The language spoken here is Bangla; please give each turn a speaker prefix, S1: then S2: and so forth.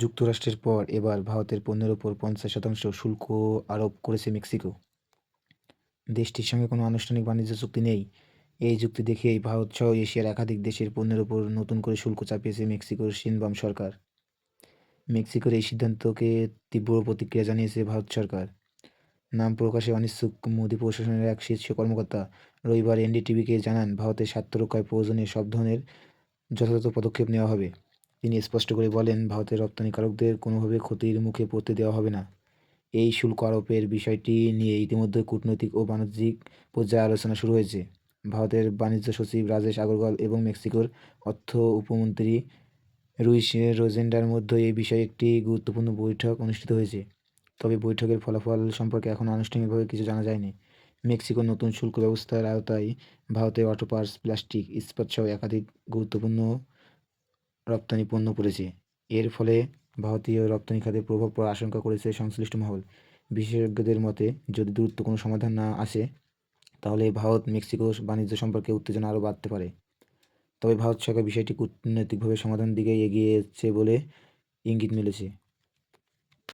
S1: যুক্তরাষ্ট্রের পর এবার ভারতের পণ্যের ওপর পঞ্চাশ শতাংশ শুল্ক আরোপ করেছে মেক্সিকো। দেশটির সঙ্গে কোনো আনুষ্ঠানিক বাণিজ্য চুক্তি নেই। এই যুক্তি দেখেই ভারতসহ এশিয়ার একাধিক দেশের পণ্যের ওপর নতুন করে শুল্ক চাপিয়েছে মেক্সিকোর সিনবাম সরকার। মেক্সিকোর এই সিদ্ধান্তকে তীব্র প্রতিক্রিয়া জানিয়েছে ভারত সরকার। নাম প্রকাশে অনিচ্ছুক মোদী প্রশাসনের এক শীর্ষ কর্মকর্তা রবিবার এনডিটিভিকে জানান, ভারতের স্বার্থ রক্ষায় প্রয়োজনীয় সব ধরনের যথাযথ পদক্ষেপ নেওয়া হবে। তিনি স্পষ্ট করে বলেন, ভারতের রপ্তানিকারকদের কোনোভাবে ক্ষতির মুখে পড়তে দেওয়া হবে না। এই শুল্ক আরোপের বিষয়টি নিয়ে ইতিমধ্যে কূটনৈতিক ও বাণিজ্যিক পর্যায়ে আলোচনা শুরু হয়েছে। ভারতের বাণিজ্য সচিব রাজেশ আগরওয়াল এবং মেক্সিকোর অর্থ উপমন্ত্রী রুইস রোজেন্ডার মধ্যে এই বিষয়ে একটি গুরুত্বপূর্ণ বৈঠক অনুষ্ঠিত হয়েছে। তবে বৈঠকের ফলাফল সম্পর্কে এখন আনুষ্ঠানিকভাবে কিছু জানা যায়নি। মেক্সিকোর নতুন শুল্ক ব্যবস্থার আওতায় ভারতের অটো পার্টস প্লাস্টিক, ইস্পাত সহ একাধিক গুরুত্বপূর্ণ রপ্তানি পণ্য করেছে এর ফলে ভারতীয় রপ্তানি খাতে প্রভাব পড়ার আশঙ্কা করেছে সংশ্লিষ্ট মহল। বিশেষজ্ঞদের মতে, যদি দ্রুত কোনো সমাধান না আসে, তাহলে ভারত মেক্সিকো বাণিজ্য সম্পর্কে উত্তেজনা আরও বাড়তে পারে। তবে ভারত সরকার বিষয়টি কূটনৈতিকভাবে সমাধান দিকে এগিয়েছে বলে ইঙ্গিত মিলেছে।